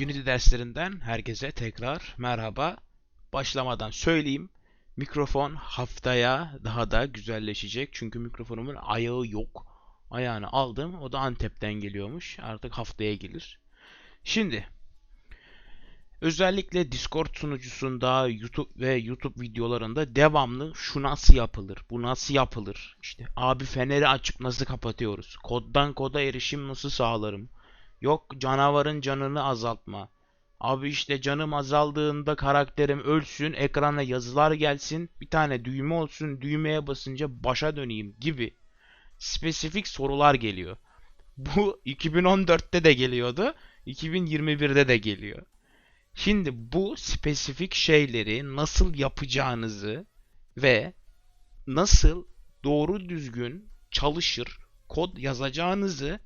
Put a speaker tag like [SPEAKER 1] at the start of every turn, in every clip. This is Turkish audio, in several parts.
[SPEAKER 1] Unity derslerinden herkese tekrar merhaba. Başlamadan söyleyeyim. Mikrofon haftaya daha da güzelleşecek. Çünkü mikrofonumun ayağı yok. Ayağını aldım. O da Antep'ten geliyormuş. Artık haftaya gelir. Şimdi özellikle Discord sunucusunda YouTube ve YouTube videolarında devamlı şu nasıl yapılır, bu nasıl yapılır, işte abi feneri açıp nasıl kapatıyoruz, koddan koda erişim nasıl sağlarım, Yok canavarın canını azaltma. Abi işte canım azaldığında karakterim ölsün, ekrana yazılar gelsin, bir tane düğme olsun, düğmeye basınca başa döneyim gibi spesifik sorular geliyor. Bu 2014'te de geliyordu, 2021'de de geliyor. Şimdi bu spesifik şeyleri nasıl yapacağınızı ve nasıl doğru düzgün çalışır kod yazacağınızı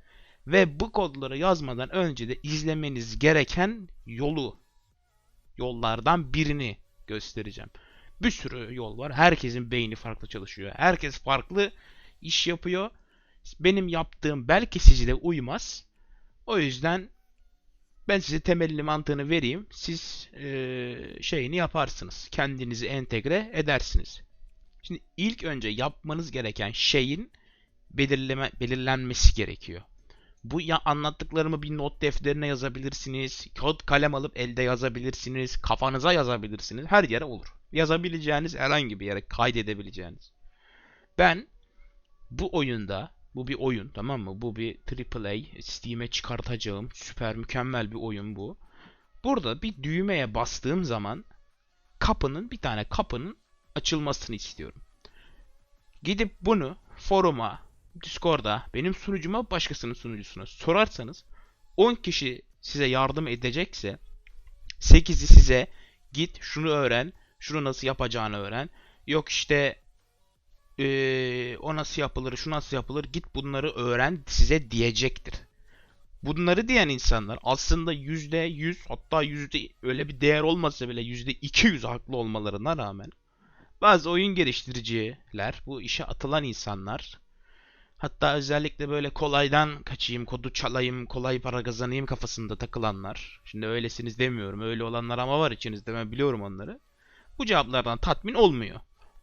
[SPEAKER 1] ve bu kodları yazmadan önce de izlemeniz gereken yolu, yollardan birini göstereceğim. Bir sürü yol var. Herkesin beyni farklı çalışıyor. Herkes farklı iş yapıyor. Benim yaptığım belki size uymaz. O yüzden ben size temelli mantığını vereyim. Siz e, şeyini yaparsınız. Kendinizi entegre edersiniz. Şimdi ilk önce yapmanız gereken şeyin belirleme, belirlenmesi gerekiyor. Bu ya anlattıklarımı bir not defterine yazabilirsiniz. Kağıt kalem alıp elde yazabilirsiniz. Kafanıza yazabilirsiniz. Her yere olur. Yazabileceğiniz herhangi bir yere kaydedebileceğiniz. Ben bu oyunda bu bir oyun tamam mı? Bu bir AAA. Steam'e çıkartacağım. Süper mükemmel bir oyun bu. Burada bir düğmeye bastığım zaman kapının bir tane kapının açılmasını istiyorum. Gidip bunu foruma Discord'a, benim sunucuma, başkasının sunucusuna sorarsanız 10 kişi size yardım edecekse 8'i size git şunu öğren, şunu nasıl yapacağını öğren. Yok işte ee, o nasıl yapılır, şu nasıl yapılır git bunları öğren size diyecektir. Bunları diyen insanlar aslında %100 hatta yüzde öyle bir değer olmasa bile %200 haklı olmalarına rağmen bazı oyun geliştiriciler, bu işe atılan insanlar Hatta özellikle böyle kolaydan kaçayım, kodu çalayım, kolay para kazanayım kafasında takılanlar. Şimdi öylesiniz demiyorum. Öyle olanlar ama var içinizde ben biliyorum onları. Bu cevaplardan tatmin olmuyor.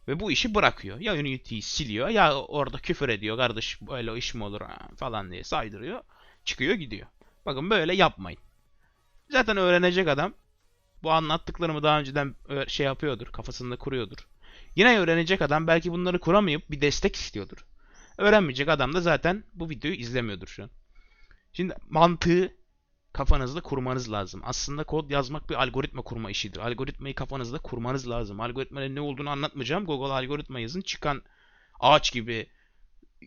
[SPEAKER 1] Ve bu işi bırakıyor. Ya Unity'yi siliyor ya orada küfür ediyor. Kardeş böyle iş mi olur falan diye saydırıyor. Çıkıyor gidiyor. Bakın böyle yapmayın. Zaten öğrenecek adam bu anlattıklarımı daha önceden şey yapıyordur. Kafasında kuruyordur. Yine öğrenecek adam belki bunları kuramayıp bir destek istiyordur. Öğrenmeyecek adam da zaten bu videoyu izlemiyordur şu an. Şimdi mantığı kafanızda kurmanız lazım. Aslında kod yazmak bir algoritma kurma işidir. Algoritmayı kafanızda kurmanız lazım. Algoritmanın ne olduğunu anlatmayacağım. Google algoritma yazın. Çıkan ağaç gibi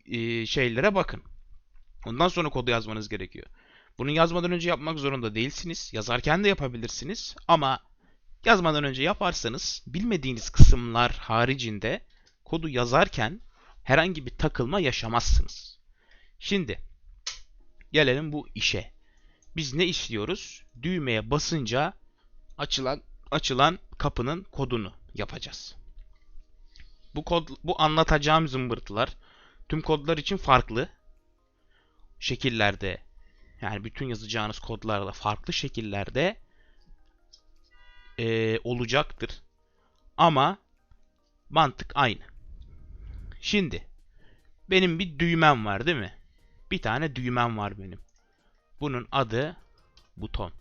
[SPEAKER 1] e, şeylere bakın. Ondan sonra kodu yazmanız gerekiyor. Bunu yazmadan önce yapmak zorunda değilsiniz. Yazarken de yapabilirsiniz. Ama yazmadan önce yaparsanız bilmediğiniz kısımlar haricinde kodu yazarken herhangi bir takılma yaşamazsınız. Şimdi gelelim bu işe. Biz ne istiyoruz? Düğmeye basınca açılan açılan kapının kodunu yapacağız. Bu kod bu anlatacağım zımbırtılar tüm kodlar için farklı şekillerde yani bütün yazacağınız kodlarla farklı şekillerde e, olacaktır. Ama mantık aynı. Şimdi benim bir düğmem var değil mi? Bir tane düğmem var benim. Bunun adı buton.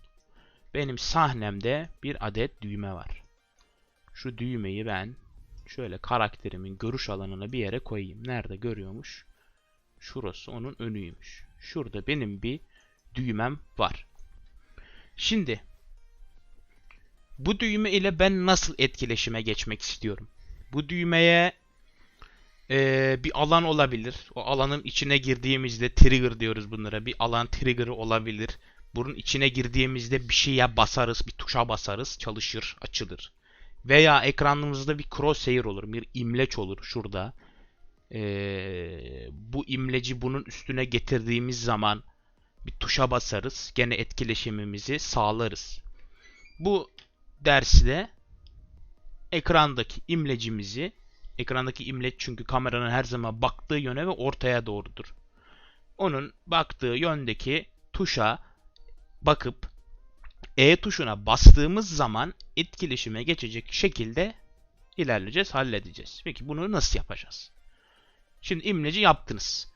[SPEAKER 1] Benim sahnemde bir adet düğme var. Şu düğmeyi ben şöyle karakterimin görüş alanına bir yere koyayım. Nerede görüyormuş? Şurası onun önüymüş. Şurada benim bir düğmem var. Şimdi bu düğme ile ben nasıl etkileşime geçmek istiyorum? Bu düğmeye e, bir alan olabilir. O alanın içine girdiğimizde trigger diyoruz bunlara. Bir alan trigger'ı olabilir. Bunun içine girdiğimizde bir şeye basarız, bir tuşa basarız, çalışır, açılır. Veya ekranımızda bir crosshair olur, bir imleç olur şurada. Ee, bu imleci bunun üstüne getirdiğimiz zaman bir tuşa basarız. Gene etkileşimimizi sağlarız. Bu derste ekrandaki imlecimizi Ekrandaki imleç çünkü kameranın her zaman baktığı yöne ve ortaya doğrudur. Onun baktığı yöndeki tuşa bakıp E tuşuna bastığımız zaman etkileşime geçecek şekilde ilerleyeceğiz, halledeceğiz. Peki bunu nasıl yapacağız? Şimdi imleci yaptınız.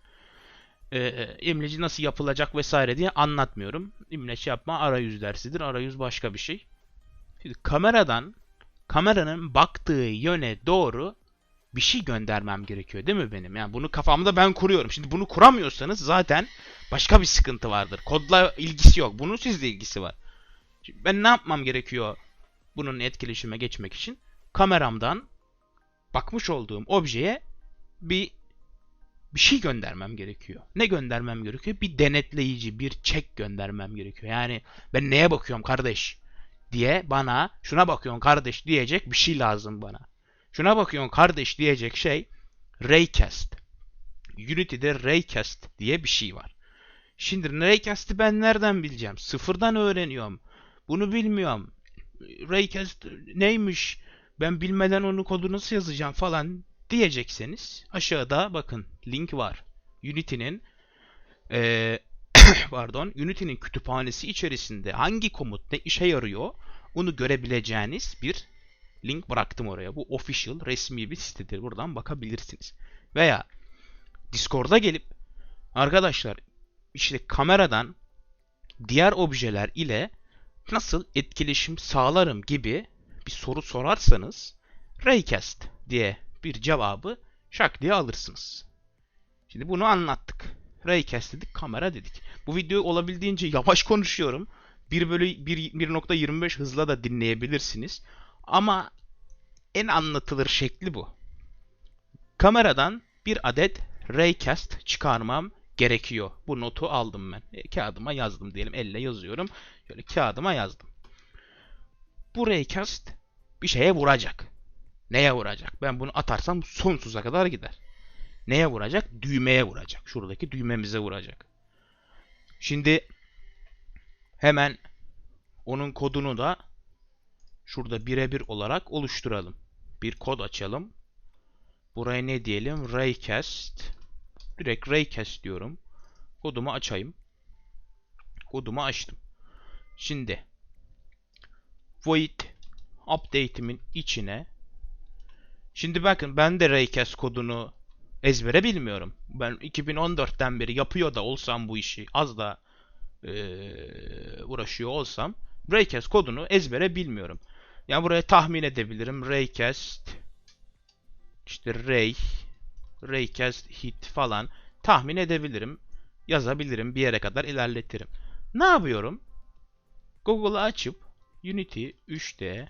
[SPEAKER 1] Ee, imleci nasıl yapılacak vesaire diye anlatmıyorum. İmleç yapma arayüz dersidir. Arayüz başka bir şey. Şimdi kameradan kameranın baktığı yöne doğru bir şey göndermem gerekiyor değil mi benim? Yani bunu kafamda ben kuruyorum. Şimdi bunu kuramıyorsanız zaten başka bir sıkıntı vardır. Kodla ilgisi yok. Bunun sizle ilgisi var. Şimdi ben ne yapmam gerekiyor bunun etkileşime geçmek için? Kameramdan bakmış olduğum objeye bir bir şey göndermem gerekiyor. Ne göndermem gerekiyor? Bir denetleyici, bir çek göndermem gerekiyor. Yani ben neye bakıyorum kardeş diye bana şuna bakıyorsun kardeş diyecek bir şey lazım bana. Şuna bakıyorsun kardeş diyecek şey Raycast. Unity'de Raycast diye bir şey var. Şimdi Raycast'i ben nereden bileceğim? Sıfırdan öğreniyorum. Bunu bilmiyorum. Raycast neymiş? Ben bilmeden onun kodu nasıl yazacağım falan diyecekseniz aşağıda bakın link var. Unity'nin ee, pardon Unity'nin kütüphanesi içerisinde hangi komut ne işe yarıyor onu görebileceğiniz bir link bıraktım oraya. Bu official resmi bir sitedir. Buradan bakabilirsiniz. Veya Discord'a gelip arkadaşlar işte kameradan diğer objeler ile nasıl etkileşim sağlarım gibi bir soru sorarsanız Raycast diye bir cevabı şak diye alırsınız. Şimdi bunu anlattık. Raycast dedik, kamera dedik. Bu videoyu olabildiğince yavaş konuşuyorum. 1 bölü 1.25 hızla da dinleyebilirsiniz. Ama en anlatılır şekli bu. Kameradan bir adet Raycast çıkarmam gerekiyor. Bu notu aldım ben. E, kağıdıma yazdım diyelim. Elle yazıyorum. Şöyle kağıdıma yazdım. Bu Raycast bir şeye vuracak. Neye vuracak? Ben bunu atarsam sonsuza kadar gider. Neye vuracak? Düğmeye vuracak. Şuradaki düğmemize vuracak. Şimdi hemen onun kodunu da şurada birebir olarak oluşturalım. Bir kod açalım. Buraya ne diyelim? Raycast. Direkt Raycast diyorum. Kodumu açayım. Kodumu açtım. Şimdi void update'imin içine Şimdi bakın ben de Raycast kodunu ezbere bilmiyorum. Ben 2014'ten beri yapıyor da olsam bu işi az da ee, uğraşıyor olsam Raycast kodunu ezbere bilmiyorum. Yani buraya tahmin edebilirim. Raycast işte Ray Raycast hit falan tahmin edebilirim. Yazabilirim. Bir yere kadar ilerletirim. Ne yapıyorum? Google'ı açıp Unity 3D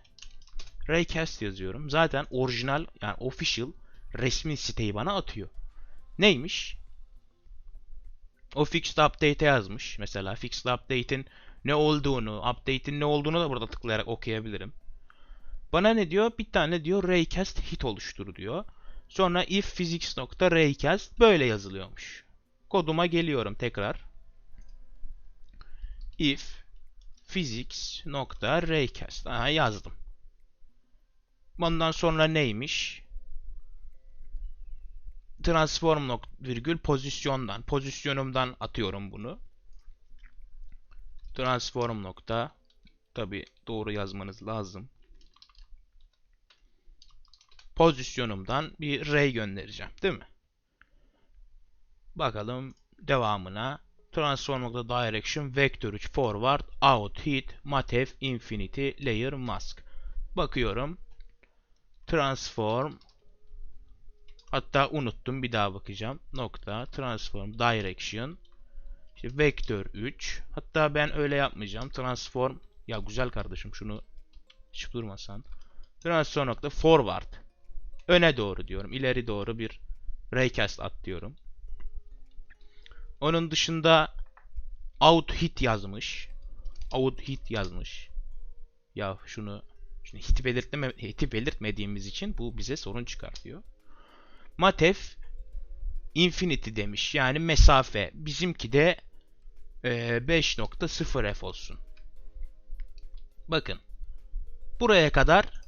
[SPEAKER 1] Raycast yazıyorum. Zaten orijinal yani official resmi siteyi bana atıyor. Neymiş? O fixed update'e yazmış. Mesela fixed update'in ne olduğunu, update'in ne olduğunu da burada tıklayarak okuyabilirim. Bana ne diyor? Bir tane diyor Raycast hit oluştur diyor. Sonra if physics.raycast böyle yazılıyormuş. Koduma geliyorum tekrar. if physics.raycast. Aha yazdım. Ondan sonra neymiş? Transform nok virgül pozisyondan. Pozisyonumdan atıyorum bunu. Transform nokta. Tabi doğru yazmanız lazım. Pozisyonumdan bir ray göndereceğim. Değil mi? Bakalım devamına. Transform direction vector 3 forward out hit matef infinity layer mask. Bakıyorum transform hatta unuttum bir daha bakacağım. Nokta transform direction işte vektör 3 hatta ben öyle yapmayacağım. Transform ya güzel kardeşim şunu hiç durmasan. Transform nokta forward öne doğru diyorum. ileri doğru bir raycast at diyorum. Onun dışında out hit yazmış. Out hit yazmış. Ya şunu Şimdi hiti, belirtme, hiti belirtmediğimiz için bu bize sorun çıkartıyor. Matef infinity demiş. Yani mesafe. Bizimki de e, 5.0f olsun. Bakın. Buraya kadar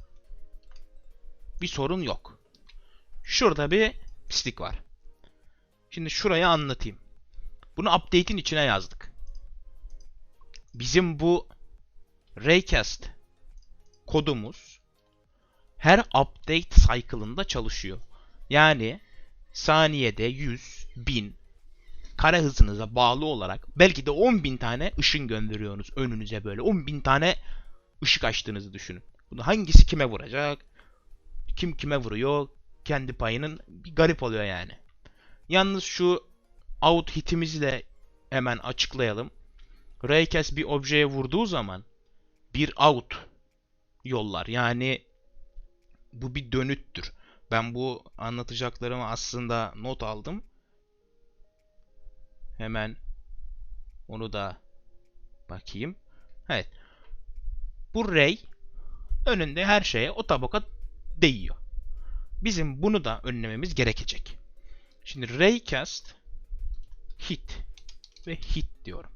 [SPEAKER 1] bir sorun yok. Şurada bir pislik var. Şimdi şurayı anlatayım. Bunu update'in içine yazdık. Bizim bu Raycast kodumuz her update cycle'ında çalışıyor. Yani saniyede 100, 1000 kare hızınıza bağlı olarak belki de 10.000 tane ışın gönderiyorsunuz önünüze böyle. 10.000 tane ışık açtığınızı düşünün. Bunu hangisi kime vuracak? Kim kime vuruyor? Kendi payının bir garip oluyor yani. Yalnız şu out hitimizi de hemen açıklayalım. Raycast bir objeye vurduğu zaman bir out yollar. Yani bu bir dönüttür. Ben bu anlatacaklarımı aslında not aldım. Hemen onu da bakayım. Evet. Bu ray önünde her şeye o taboka değiyor. Bizim bunu da önlememiz gerekecek. Şimdi raycast hit ve hit diyorum.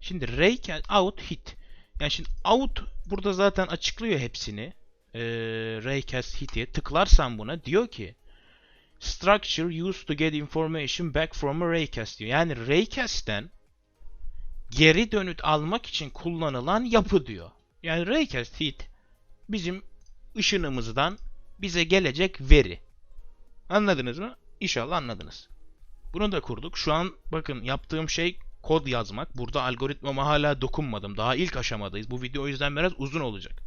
[SPEAKER 1] Şimdi raycast out hit. Yani şimdi out burada zaten açıklıyor hepsini. Ee, raycast hit'i tıklarsan buna diyor ki structure used to get information back from a raycast diyor. Yani raycast'ten geri dönüt almak için kullanılan yapı diyor. Yani raycast hit bizim ışınımızdan bize gelecek veri. Anladınız mı? İnşallah anladınız. Bunu da kurduk. Şu an bakın yaptığım şey kod yazmak. Burada algoritmama hala dokunmadım. Daha ilk aşamadayız. Bu video o yüzden biraz uzun olacak.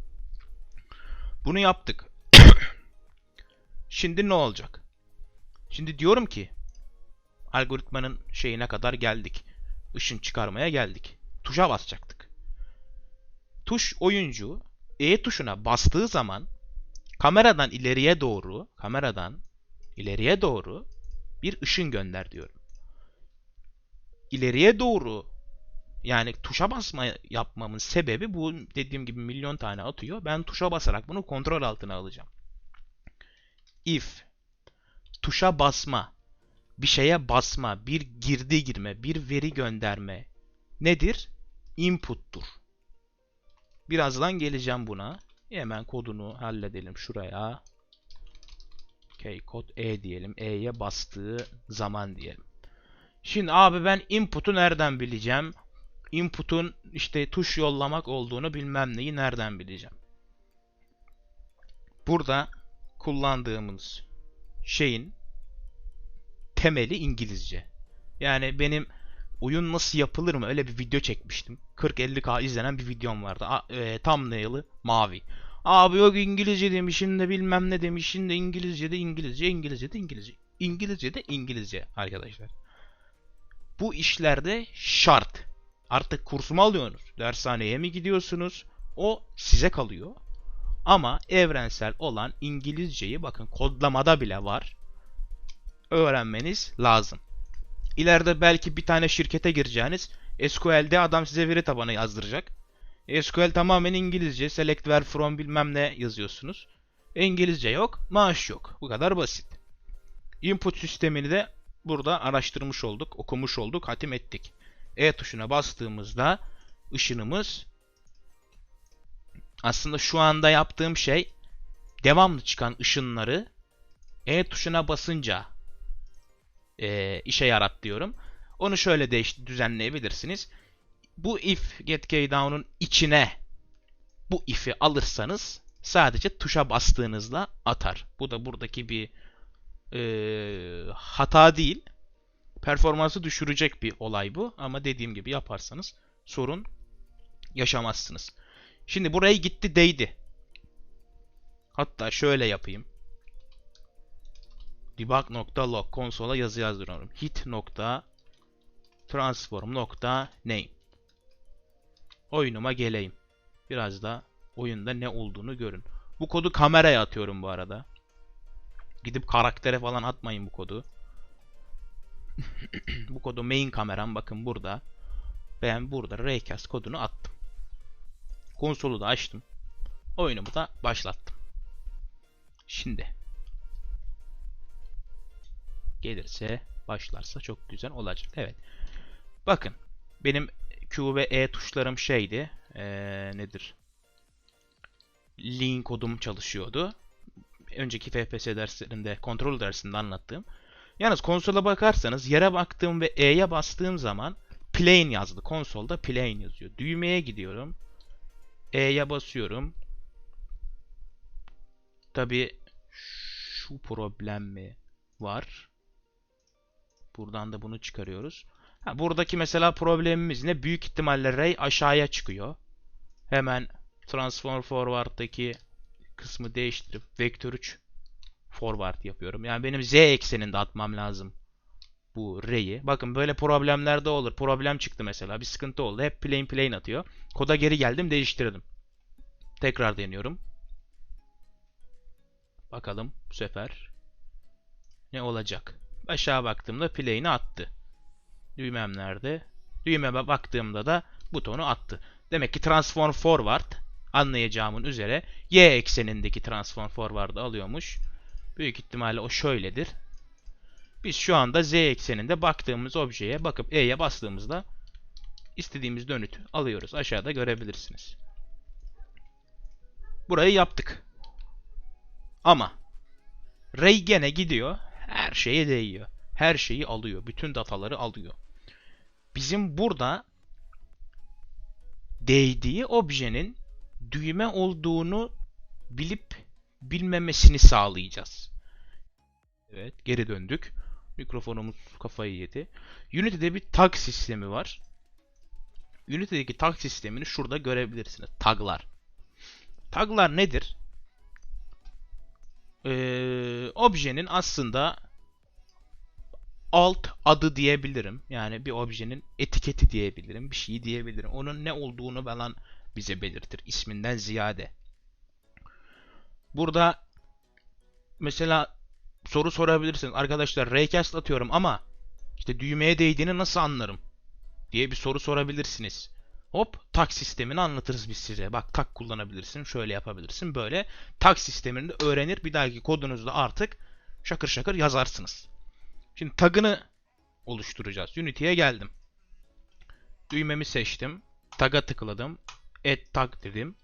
[SPEAKER 1] Bunu yaptık. Şimdi ne olacak? Şimdi diyorum ki algoritmanın şeyine kadar geldik. Işın çıkarmaya geldik. Tuşa basacaktık. Tuş oyuncu E tuşuna bastığı zaman kameradan ileriye doğru, kameradan ileriye doğru bir ışın gönder diyorum. İleriye doğru yani tuşa basma yapmamın sebebi bu dediğim gibi milyon tane atıyor. Ben tuşa basarak bunu kontrol altına alacağım. If tuşa basma, bir şeye basma, bir girdi girme, bir veri gönderme nedir? Input'tur. Birazdan geleceğim buna. Hemen kodunu halledelim şuraya. Okay, kod E diyelim. E'ye bastığı zaman diyelim. Şimdi abi ben input'u nereden bileceğim? Input'un işte tuş yollamak olduğunu bilmem neyi nereden bileceğim? Burada kullandığımız şeyin temeli İngilizce. Yani benim oyun nasıl yapılır mı öyle bir video çekmiştim. 40-50k izlenen bir videom vardı. A, e, thumbnail'ı mavi. Abi yok İngilizce demişim de bilmem ne demişim de İngilizce de İngilizce, İngilizce de İngilizce. İngilizce de İngilizce arkadaşlar. Bu işlerde şart. Artık kurs mu alıyorsunuz? Dershaneye mi gidiyorsunuz? O size kalıyor. Ama evrensel olan İngilizceyi bakın kodlamada bile var. Öğrenmeniz lazım. İleride belki bir tane şirkete gireceğiniz SQL'de adam size veri tabanı yazdıracak. SQL tamamen İngilizce. Select where from bilmem ne yazıyorsunuz. İngilizce yok, maaş yok. Bu kadar basit. Input sistemini de burada araştırmış olduk, okumuş olduk, hatim ettik. E tuşuna bastığımızda ışınımız aslında şu anda yaptığım şey devamlı çıkan ışınları E tuşuna basınca e, işe yarat diyorum. Onu şöyle değiş düzenleyebilirsiniz. Bu if get down'un içine bu if'i alırsanız sadece tuşa bastığınızda atar. Bu da buradaki bir e, hata değil. Performansı düşürecek bir olay bu. Ama dediğim gibi yaparsanız sorun yaşamazsınız. Şimdi buraya gitti değdi. Hatta şöyle yapayım. debug.log konsola yazı yazdırıyorum. hit transform name oyunuma geleyim. Biraz da oyunda ne olduğunu görün. Bu kodu kameraya atıyorum bu arada. Gidip karaktere falan atmayın bu kodu. bu kodu main kameram bakın burada. Ben burada Raycast kodunu attım. Konsolu da açtım. Oyunumu da başlattım. Şimdi gelirse başlarsa çok güzel olacak. Evet. Bakın benim Q ve E tuşlarım şeydi. Ee, nedir? Lean kodum çalışıyordu. Önceki FPS derslerinde, kontrol dersinde anlattığım. Yalnız konsola bakarsanız yere baktığım ve E'ye bastığım zaman plane yazdı. Konsolda plane yazıyor. Düğmeye gidiyorum. E'ye basıyorum. Tabi şu problem mi var? Buradan da bunu çıkarıyoruz. Ha, buradaki mesela problemimiz ne? Büyük ihtimalle ray aşağıya çıkıyor. Hemen transform forward'daki kısmı değiştirip vektör 3 forward yapıyorum. Yani benim z ekseninde atmam lazım bu ray'i. Bakın böyle problemler de olur. Problem çıktı mesela. Bir sıkıntı oldu. Hep plane plane atıyor. Koda geri geldim değiştirdim. Tekrar deniyorum. Bakalım bu sefer ne olacak. Aşağı baktığımda plane'i attı. Düğmem nerede? Düğmeme baktığımda da butonu attı. Demek ki transform forward anlayacağımın üzere y eksenindeki transform forward'ı alıyormuş. Büyük ihtimalle o şöyledir. Biz şu anda z ekseninde baktığımız objeye bakıp e'ye bastığımızda istediğimiz dönütü alıyoruz. Aşağıda görebilirsiniz. Burayı yaptık. Ama Ray gene gidiyor. Her şeye değiyor. Her şeyi alıyor. Bütün dataları alıyor. Bizim burada değdiği objenin düğme olduğunu bilip bilmemesini sağlayacağız. Evet, geri döndük. Mikrofonumuz kafayı yedi. Unity'de bir tag sistemi var. Unity'deki tag sistemini şurada görebilirsiniz. Taglar. Taglar nedir? Ee, objenin aslında alt adı diyebilirim. Yani bir objenin etiketi diyebilirim. Bir şey diyebilirim. Onun ne olduğunu falan bize belirtir. isminden ziyade. Burada mesela soru sorabilirsiniz. Arkadaşlar raycast atıyorum ama işte düğmeye değdiğini nasıl anlarım? diye bir soru sorabilirsiniz. Hop tak sistemini anlatırız biz size. Bak tak kullanabilirsin, şöyle yapabilirsin, böyle. Tak sistemini öğrenir. Bir dahaki kodunuzda artık şakır şakır yazarsınız. Şimdi tagını oluşturacağız. Unity'ye geldim. Düğmemi seçtim. Tag'a tıkladım. Add tag dedim.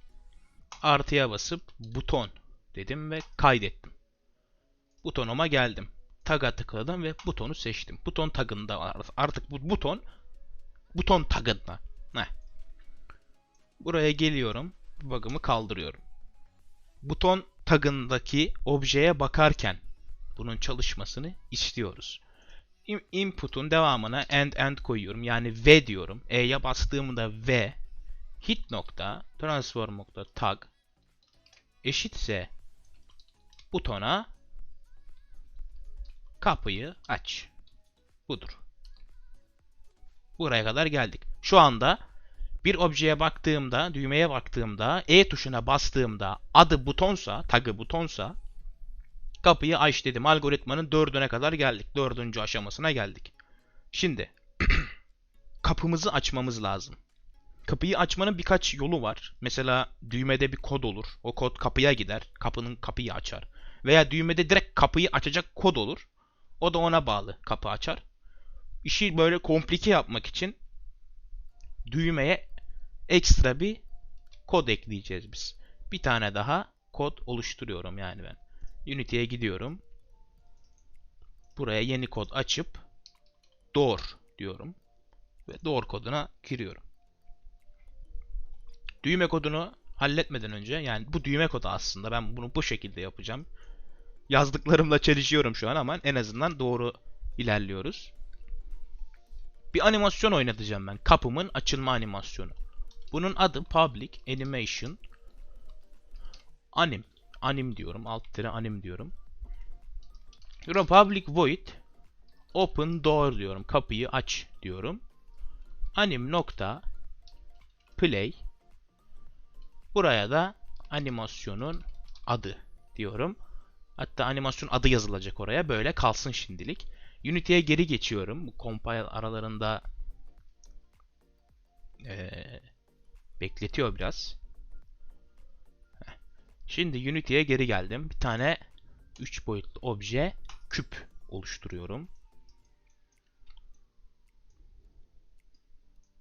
[SPEAKER 1] Artıya basıp buton dedim ve kaydettim. Butonuma geldim. Tag'a tıkladım ve butonu seçtim. Buton tagında artık bu buton buton tagında. Heh. Buraya geliyorum. Bug'ımı kaldırıyorum. Buton tagındaki objeye bakarken bunun çalışmasını istiyoruz. Input'un devamına end end koyuyorum. Yani v diyorum. E'ye bastığımda v hit nokta transform nokta tag eşitse butona kapıyı aç. Budur. Buraya kadar geldik. Şu anda bir objeye baktığımda, düğmeye baktığımda, E tuşuna bastığımda adı butonsa, tagı butonsa kapıyı aç dedim. Algoritmanın dördüne kadar geldik. Dördüncü aşamasına geldik. Şimdi kapımızı açmamız lazım. Kapıyı açmanın birkaç yolu var. Mesela düğmede bir kod olur. O kod kapıya gider. Kapının kapıyı açar. Veya düğmede direkt kapıyı açacak kod olur. O da ona bağlı. Kapı açar. İşi böyle komplike yapmak için düğmeye ekstra bir kod ekleyeceğiz biz. Bir tane daha kod oluşturuyorum yani ben. Unity'ye gidiyorum. Buraya yeni kod açıp door diyorum. Ve door koduna giriyorum. Düğme kodunu halletmeden önce yani bu düğme kodu aslında ben bunu bu şekilde yapacağım. Yazdıklarımla çelişiyorum şu an ama en azından doğru ilerliyoruz. Bir animasyon oynatacağım ben. Kapımın açılma animasyonu. Bunun adı Public Animation Anim. Anim diyorum. Alt tire anim diyorum. Sonra public void open door diyorum. Kapıyı aç diyorum. Anim nokta play Buraya da animasyonun adı diyorum. Hatta animasyon adı yazılacak oraya. Böyle kalsın şimdilik. Unity'ye geri geçiyorum. Bu compile aralarında ee, bekletiyor biraz. Şimdi Unity'ye geri geldim. Bir tane 3 boyutlu obje küp oluşturuyorum.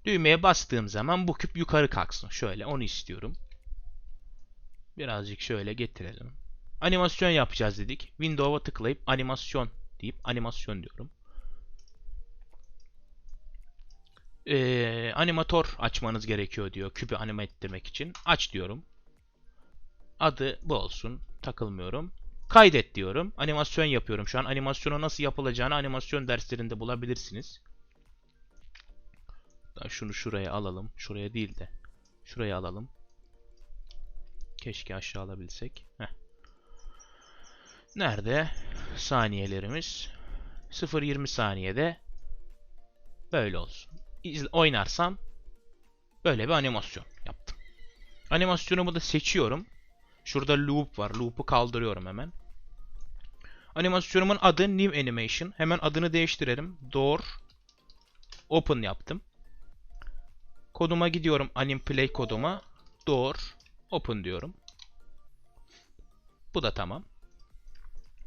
[SPEAKER 1] Düğmeye bastığım zaman bu küp yukarı kalksın. Şöyle onu istiyorum. Birazcık şöyle getirelim. Animasyon yapacağız dedik. Windows'a tıklayıp animasyon deyip animasyon diyorum. Ee, animatör açmanız gerekiyor diyor küpü anime ettirmek için. Aç diyorum. Adı bu olsun. Takılmıyorum. Kaydet diyorum. Animasyon yapıyorum şu an. Animasyonu nasıl yapılacağını animasyon derslerinde bulabilirsiniz. Şunu şuraya alalım. Şuraya değil de. Şuraya alalım. Keşke aşağı alabilsek. Heh. Nerede? Saniyelerimiz. 0-20 saniyede böyle olsun. Oynarsam böyle bir animasyon yaptım. Animasyonumu da seçiyorum. Şurada loop var. Loop'u kaldırıyorum hemen. Animasyonumun adı New Animation. Hemen adını değiştirelim. Door Open yaptım. Koduma gidiyorum. Anim Play koduma. Door Open diyorum. Bu da tamam.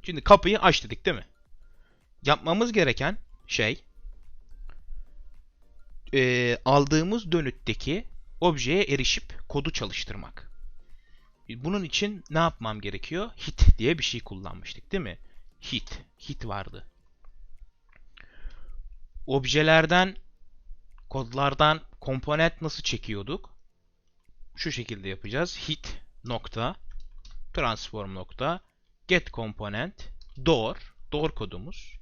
[SPEAKER 1] Şimdi kapıyı aç dedik değil mi? Yapmamız gereken şey e, aldığımız dönütteki objeye erişip kodu çalıştırmak. Bunun için ne yapmam gerekiyor? Hit diye bir şey kullanmıştık değil mi? Hit. Hit vardı. Objelerden, kodlardan komponent nasıl çekiyorduk? Şu şekilde yapacağız. Hit nokta transform nokta get component door door kodumuz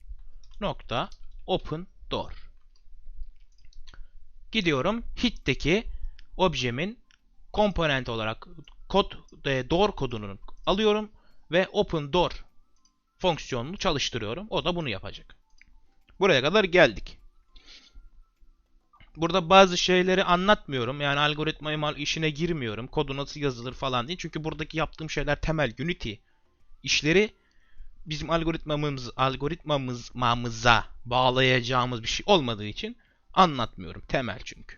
[SPEAKER 1] nokta open door gidiyorum hit'teki objemin komponent olarak kod e, door kodunu alıyorum ve open door fonksiyonunu çalıştırıyorum. O da bunu yapacak. Buraya kadar geldik. Burada bazı şeyleri anlatmıyorum. Yani algoritma işine girmiyorum. Kodu nasıl yazılır falan değil. Çünkü buradaki yaptığım şeyler temel Unity işleri bizim algoritmamız algoritmamıza bağlayacağımız bir şey olmadığı için anlatmıyorum. Temel çünkü.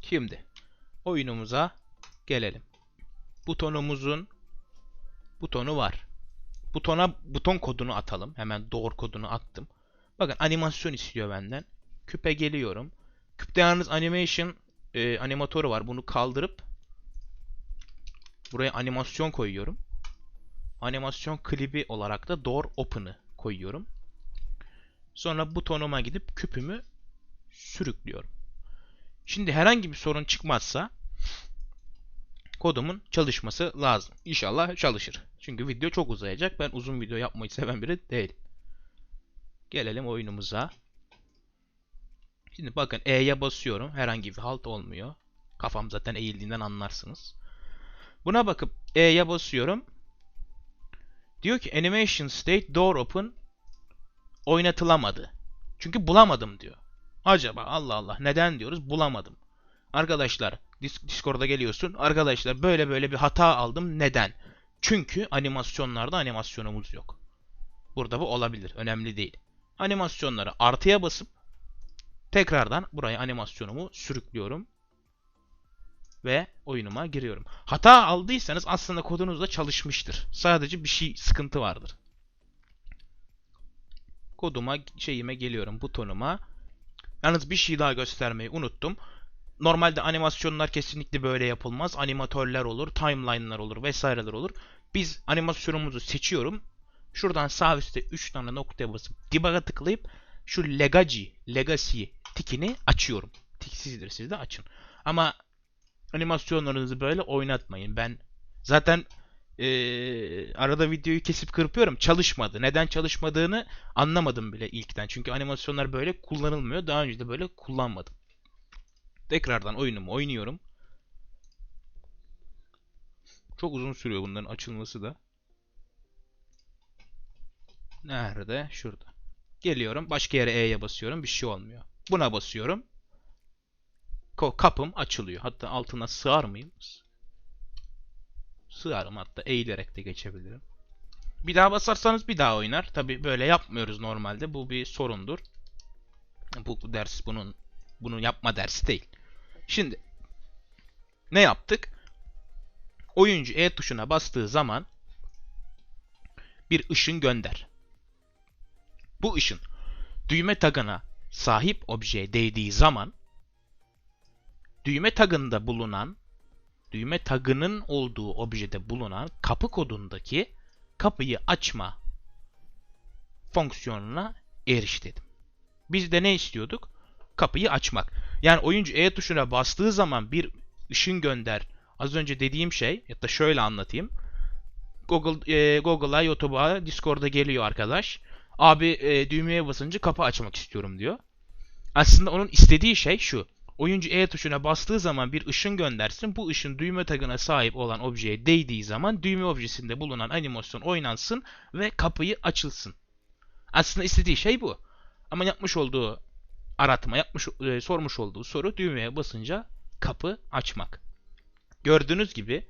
[SPEAKER 1] Şimdi oyunumuza gelelim. Butonumuzun butonu var. Butona buton kodunu atalım. Hemen doğru kodunu attım. Bakın animasyon istiyor benden. Küpe geliyorum. Küpte yalnız animation e, animatörü var. Bunu kaldırıp buraya animasyon koyuyorum. Animasyon klibi olarak da door open'ı koyuyorum. Sonra butonuma gidip küpümü sürüklüyorum. Şimdi herhangi bir sorun çıkmazsa kodumun çalışması lazım. İnşallah çalışır. Çünkü video çok uzayacak. Ben uzun video yapmayı seven biri değilim. Gelelim oyunumuza. Şimdi bakın E'ye basıyorum. Herhangi bir halt olmuyor. Kafam zaten eğildiğinden anlarsınız. Buna bakıp E'ye basıyorum. Diyor ki Animation State Door Open oynatılamadı. Çünkü bulamadım diyor. Acaba Allah Allah neden diyoruz bulamadım. Arkadaşlar Discord'a geliyorsun. Arkadaşlar böyle böyle bir hata aldım. Neden? Çünkü animasyonlarda animasyonumuz yok. Burada bu olabilir. Önemli değil. Animasyonları artıya basıp tekrardan buraya animasyonumu sürüklüyorum. Ve oyunuma giriyorum. Hata aldıysanız aslında kodunuz da çalışmıştır. Sadece bir şey sıkıntı vardır. Koduma şeyime geliyorum butonuma. Yalnız bir şey daha göstermeyi unuttum. Normalde animasyonlar kesinlikle böyle yapılmaz. Animatörler olur, timeline'lar olur vesaireler olur. Biz animasyonumuzu seçiyorum. Şuradan sağ üstte 3 tane noktaya basıp debug'a tıklayıp şu legacy, legacy tikini açıyorum. Tiksizdir siz de açın. Ama animasyonlarınızı böyle oynatmayın. Ben zaten ee, arada videoyu kesip kırpıyorum. Çalışmadı. Neden çalışmadığını anlamadım bile ilkten. Çünkü animasyonlar böyle kullanılmıyor. Daha önce de böyle kullanmadım. Tekrardan oyunumu oynuyorum. Çok uzun sürüyor bunların açılması da. Nerede? Şurada. Geliyorum. Başka yere E'ye basıyorum. Bir şey olmuyor. Buna basıyorum. Kapım açılıyor. Hatta altına sığar mıyım? Sığarım hatta. Eğilerek de geçebilirim. Bir daha basarsanız bir daha oynar. Tabi böyle yapmıyoruz normalde. Bu bir sorundur. Bu ders bunun bunu yapma dersi değil. Şimdi ne yaptık? Oyuncu E tuşuna bastığı zaman bir ışın gönder. Bu ışın düğme tagına sahip objeye değdiği zaman düğme tagında bulunan düğme tagının olduğu objede bulunan kapı kodundaki kapıyı açma fonksiyonuna eriş dedim. Biz de ne istiyorduk? kapıyı açmak. Yani oyuncu E tuşuna bastığı zaman bir ışın gönder. Az önce dediğim şey ya da şöyle anlatayım. Google e, Google'a, YouTube'a, Discord'a geliyor arkadaş. Abi e, düğmeye basınca kapı açmak istiyorum diyor. Aslında onun istediği şey şu. Oyuncu E tuşuna bastığı zaman bir ışın göndersin. Bu ışın düğme tagına sahip olan objeye değdiği zaman düğme objesinde bulunan animasyon oynansın ve kapıyı açılsın. Aslında istediği şey bu. Ama yapmış olduğu aratma, yapmış e, sormuş olduğu soru düğmeye basınca kapı açmak. Gördüğünüz gibi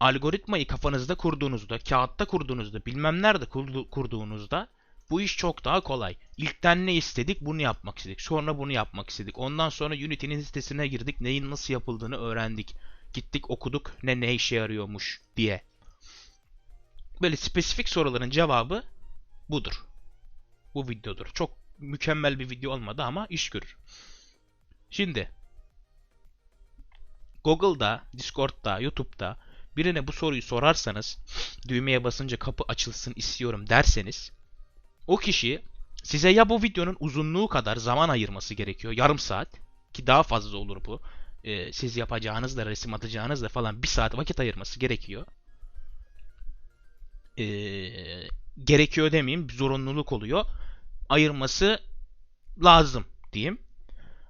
[SPEAKER 1] algoritmayı kafanızda kurduğunuzda, kağıtta kurduğunuzda, bilmem nerede kurdu- kurduğunuzda bu iş çok daha kolay. İlkten ne istedik? Bunu yapmak istedik. Sonra bunu yapmak istedik. Ondan sonra Unity'nin sitesine girdik. Neyin nasıl yapıldığını öğrendik. Gittik okuduk ne ne işe yarıyormuş diye. Böyle spesifik soruların cevabı budur. Bu videodur. Çok mükemmel bir video olmadı ama iş görür. Şimdi Google'da, Discord'da, YouTube'da birine bu soruyu sorarsanız düğmeye basınca kapı açılsın istiyorum derseniz o kişi size ya bu videonun uzunluğu kadar zaman ayırması gerekiyor. Yarım saat ki daha fazla olur bu. Ee, siz yapacağınızda, resim atacağınızda falan bir saat vakit ayırması gerekiyor. Ee, gerekiyor demeyeyim, bir zorunluluk oluyor. Ayırması lazım diyeyim.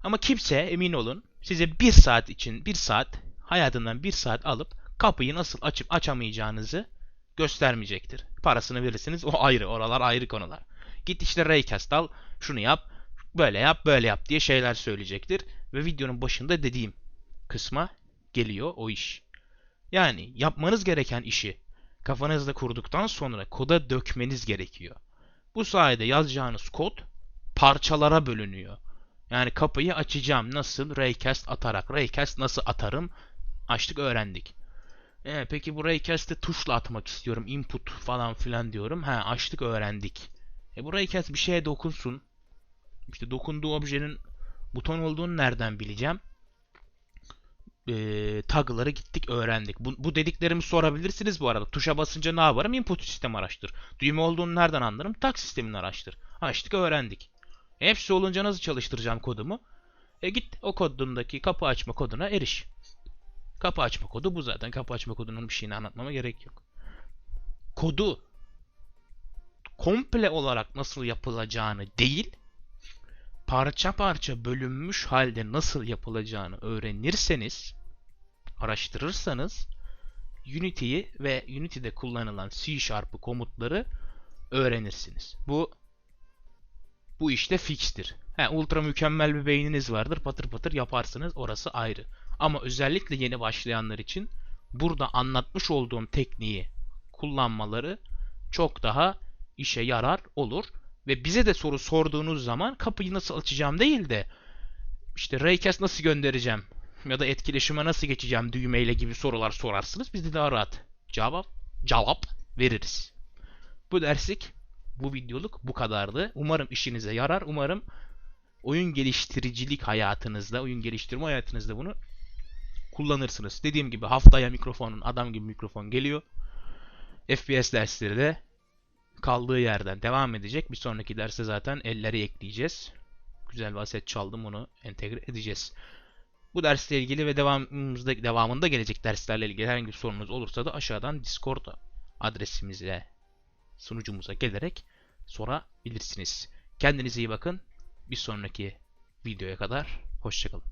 [SPEAKER 1] Ama kimse emin olun size bir saat için bir saat hayatından bir saat alıp kapıyı nasıl açıp açamayacağınızı göstermeyecektir. Parasını verirsiniz o ayrı oralar ayrı konular. Git işte Raycast al şunu yap böyle yap böyle yap diye şeyler söyleyecektir. Ve videonun başında dediğim kısma geliyor o iş. Yani yapmanız gereken işi kafanızda kurduktan sonra koda dökmeniz gerekiyor. Bu sayede yazacağınız kod parçalara bölünüyor. Yani kapıyı açacağım nasıl? Raycast atarak. Raycast nasıl atarım? Açtık öğrendik. E, peki bu Raycast'ı tuşla atmak istiyorum. Input falan filan diyorum. Ha açtık öğrendik. E bu Raycast bir şeye dokunsun. İşte dokunduğu objenin buton olduğunu nereden bileceğim? E, tagları gittik öğrendik. Bu, bu dediklerimi sorabilirsiniz bu arada. Tuşa basınca ne yaparım? Input sistemi araştır. Düğme olduğunu nereden anlarım? Tag sistemini araştır. Açtık öğrendik. Hepsi olunca nasıl çalıştıracağım kodumu? E git o kodundaki kapı açma koduna eriş. Kapı açma kodu bu zaten. Kapı açma kodunun bir şeyini anlatmama gerek yok. Kodu komple olarak nasıl yapılacağını değil, parça parça bölünmüş halde nasıl yapılacağını öğrenirseniz, araştırırsanız Unity'yi ve Unity'de kullanılan C Sharp'ı komutları öğrenirsiniz. Bu bu işte fixtir. He, ultra mükemmel bir beyniniz vardır. Patır patır yaparsınız. Orası ayrı. Ama özellikle yeni başlayanlar için burada anlatmış olduğum tekniği kullanmaları çok daha işe yarar olur. Ve bize de soru sorduğunuz zaman kapıyı nasıl açacağım değil de işte Raycast nasıl göndereceğim ya da etkileşime nasıl geçeceğim düğmeyle gibi sorular sorarsınız. Biz de daha rahat cevap cevap veririz. Bu derslik bu videoluk bu kadardı. Umarım işinize yarar. Umarım oyun geliştiricilik hayatınızda, oyun geliştirme hayatınızda bunu kullanırsınız. Dediğim gibi haftaya mikrofonun adam gibi mikrofon geliyor. FPS dersleri de kaldığı yerden devam edecek. Bir sonraki derse zaten elleri ekleyeceğiz. Güzel bir çaldım onu entegre edeceğiz. Bu dersle ilgili ve devamımızda devamında gelecek derslerle ilgili herhangi bir sorunuz olursa da aşağıdan Discord adresimize sunucumuza gelerek sorabilirsiniz. Kendinize iyi bakın. Bir sonraki videoya kadar hoşçakalın.